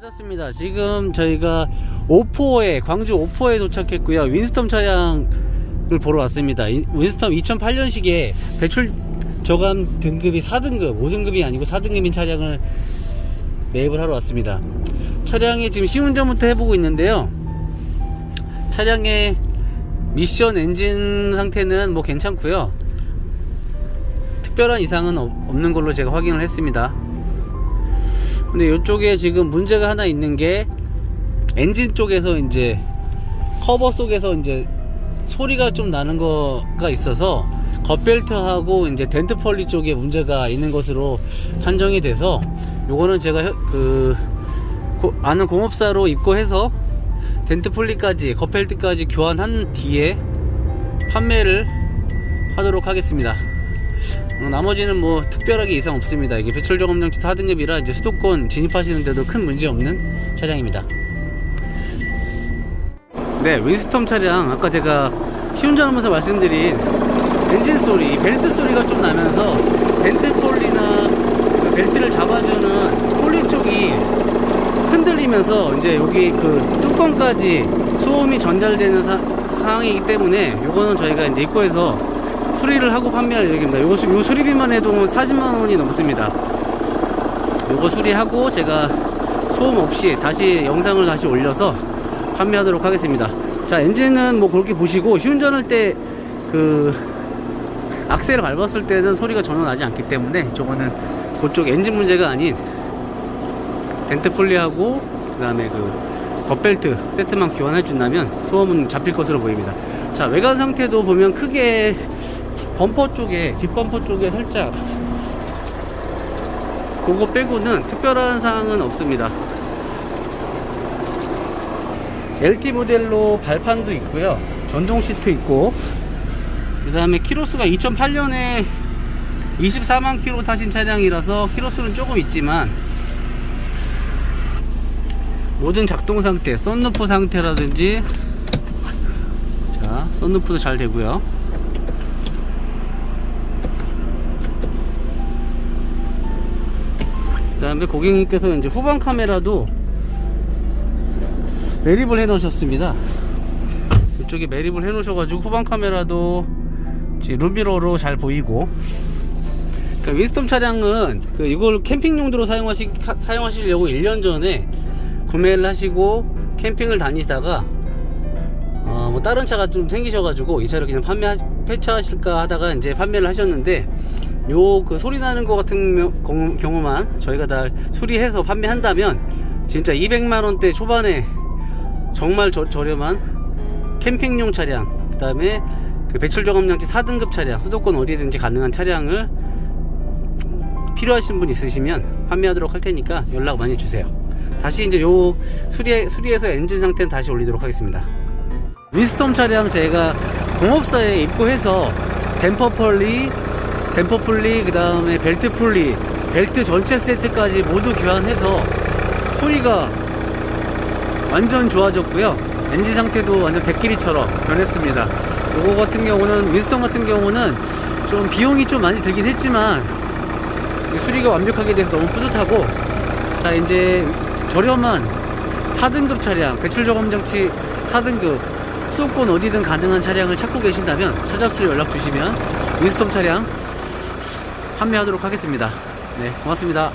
찾았습니다. 지금 저희가 오포에 광주 오포에 도착했고요. 윈스톰 차량을 보러 왔습니다. 이- 윈스톰 2008년식에 배출 저감 등급이 4등급, 5등급이 아니고 4등급인 차량을 매입을 하러 왔습니다. 차량의 지금 시운전부터 해보고 있는데요. 차량의 미션 엔진 상태는 뭐 괜찮고요. 특별한 이상은 없- 없는 걸로 제가 확인을 했습니다. 근데 이쪽에 지금 문제가 하나 있는 게 엔진 쪽에서 이제 커버 속에서 이제 소리가 좀 나는 거가 있어서 겉벨트하고 이제 덴트 폴리 쪽에 문제가 있는 것으로 판정이 돼서 요거는 제가 혀- 그 고- 아는 공업사로 입고해서 덴트 폴리까지 겉벨트까지 교환한 뒤에 판매를 하도록 하겠습니다. 어, 나머지는 뭐 특별하게 이상 없습니다. 이게 배출 저감장치 4등급이라 이제 수도권 진입하시는데도 큰 문제 없는 차량입니다. 네, 윈스톰 차량 아까 제가 시운전하면서 말씀드린 엔진 소리, 벨트 소리가 좀 나면서 벤트 폴리나 그 벨트를 잡아주는 폴리 쪽이 흔들리면서 이제 여기 그 뚜껑까지 소음이 전달되는 사, 상황이기 때문에 요거는 저희가 이제 입고해서 수리를 하고 판매할 예정입니다. 요거 수- 요 수리비만 해도 40만 원이 넘습니다. 요거 수리하고 제가 소음 없이 다시 영상을 다시 올려서 판매하도록 하겠습니다. 자, 엔진은 뭐 그렇게 보시고 시운전할 때 그 악셀을 밟았을 때는 소리가 전혀 나지 않기 때문에 저거는 그쪽 엔진 문제가 아닌 덴트 폴리하고 그다음에 그 겉벨트 세트만 교환해 준다면 소음은 잡힐 것으로 보입니다. 자, 외관 상태도 보면 크게 범퍼 쪽에 뒷범퍼 쪽에 살짝 그거 빼고는 특별한 사항은 없습니다. LT 모델로 발판도 있고요. 전동 시트 있고 그 다음에 키로수가 2008년에 24만 킬로 타신 차량이라서 키로수는 조금 있지만 모든 작동 상태, 썬루프 상태라든지 자, 썬루프도 잘 되고요. 그 다음에 고객님께서 이제 후방 카메라도 매립을 해 놓으셨습니다. 이쪽에 매립을 해 놓으셔가지고 후방 카메라도 룸미러로 잘 보이고 그러니까 윈스톰 차량은 그 이걸 캠핑 용도로 사용하시, 카- 사용하시려고 1년 전에 구매를 하시고 캠핑을 다니다가 어, 뭐 다른 차가 좀 생기셔가지고 이 차를 그냥 판매 폐차하실까 하다가 이제 판매를 하셨는데 요 그 소리 나는 것 같은 경우만 저희가 다 수리해서 판매한다면 진짜 200만 원대 초반에 정말 저, 저렴한 캠핑용 차량 그 다음에 그 배출 저감장치 4등급 차량 수도권 어디든지 가능한 차량을 필요하신 분 있으시면 판매하도록 할 테니까 연락 많이 주세요. 다시 이제 요 수리 수리해서 엔진 상태는 다시 올리도록 하겠습니다. 윈스톰 차량 제가 공업사에 입고해서 댐퍼 폴리 댐퍼 폴리 그 다음에 벨트 폴리 벨트 전체 세트까지 모두 교환해서 소리가 완전 좋아졌고요. 엔진 상태도 완전 백길이처럼 변했습니다. 요거 같은 경우는 윈스턴 같은 경우는 좀 비용이 좀 많이 들긴 했지만 이 수리가 완벽하게 돼서 너무 뿌듯하고 자 이제 저렴한 4등급 차량 배출 저감 장치 4등급 수도권 어디든 가능한 차량을 찾고 계신다면 차잡스로 연락 주시면 윈스톰 차량 판매하도록 하겠습니다. 네 고맙습니다